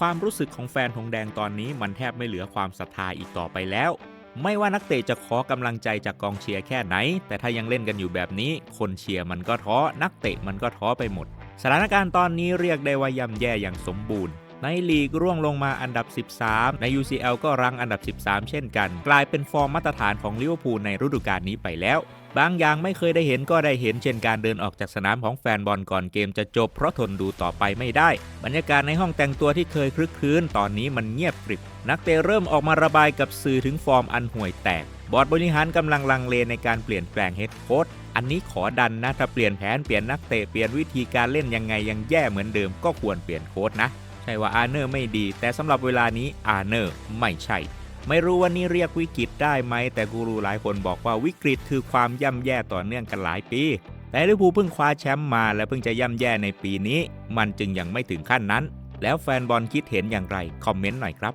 ความรู้สึกของแฟนหงแดงตอนนี้มันแทบไม่เหลือความศรัทธาอีกต่อไปแล้ว ไม่ว่านักเตะจะขอกำลังใจจากกองเชียร์แค่ไหน แต่ถ้ายังเล่นกันอยู่แบบนี้ คนเชียร์มันก็ท้อ นักเตะมันก็ท้อไปหมด สถานการณ์ตอนนี้เรียกได้ว่าย่ำแย่อย่างสมบูรณ์ ในลีกร่วงลงมาอันดับ 13 ใน UCL ก็รั้งอันดับ 13 เช่นกัน กลายเป็นฟอร์มมาตรฐานของลิเวอร์พูลในฤดูกาลนี้ไปแล้วบางอย่างไม่เคยได้เห็นก็ได้เห็นเช่นการเดินออกจากสนามของแฟนบอลก่อนเกมจะจบเพราะทนดูต่อไปไม่ได้ บรรยากาศในห้องแต่งตัวที่เคยคลึกครื้นตอนนี้มันเงียบกริบ นักเตะเริ่มออกมาระบายกับสื่อถึงฟอร์มอันห่วยแตก บอร์ดบริหารกำลังลังเลในการเปลี่ยนแปลงเฮดโค้ชอันนี้ขอดันนะถ้าเปลี่ยนแผนเปลี่ยนนักเตะเปลี่ยนวิธีการเล่นยังไงยังแย่เหมือนเดิมก็ควรเปลี่ยนโค้ชนะ ช่ว่าอาร์เนอร์ไม่ดี แต่สำหรับเวลานี้อาร์เนอร์ไม่ใช่ ไม่รู้ว่านี่เรียกวิกฤตได้ไหม แต่กูรูหลายคนบอกว่าวิกฤตคือความย่ำแย่ต่อเนื่องกันหลายปี แต่ลิเวอร์พูลเพิ่งคว้าแชมป์มาและเพิ่งจะย่ำแย่ในปีนี้ มันจึงยังไม่ถึงขั้นนั้น แล้วแฟนบอลคิดเห็นอย่างไร คอมเมนต์หน่อยครับ